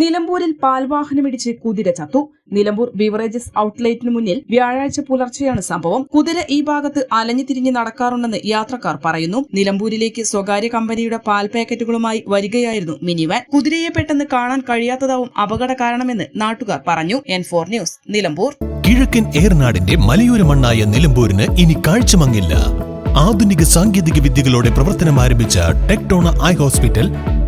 നിലമ്പൂരിൽ പാൽവാഹനമിടിച്ച് കുതിര ചത്തു. നിലമ്പൂർ ബിവറേജസ് ഔട്ട്ലെറ്റിന് മുന്നിൽ വ്യാഴാഴ്ച പുലർച്ചെയാണ് സംഭവം. കുതിര ഈ ഭാഗത്ത് അലഞ്ഞു തിരിഞ്ഞ് നടക്കാറുണ്ടെന്ന് യാത്രക്കാർ പറയുന്നു. നിലമ്പൂരിലേക്ക് സ്വകാര്യ കമ്പനിയുടെ പാൽ പാക്കറ്റുകളുമായി വരികയായിരുന്നു മിനിവാൻ. കുതിരയെ പെട്ടെന്ന് കാണാൻ കഴിയാത്തതാവും അപകട കാരണമെന്ന് നാട്ടുകാർ പറഞ്ഞു. N four news Nilambur. കിഴക്കൻ ഏർനാടിന്റെ മലയോര മണ്ണായ നിലമ്പൂരിന് ഇനി കാഴ്ചമങ്ങില്ല. ആധുനിക സാങ്കേതിക വിദ്യകളോടെ പ്രവർത്തനം ആരംഭിച്ച ടെക്ടോണ ഐ ഹോസ്പിറ്റൽ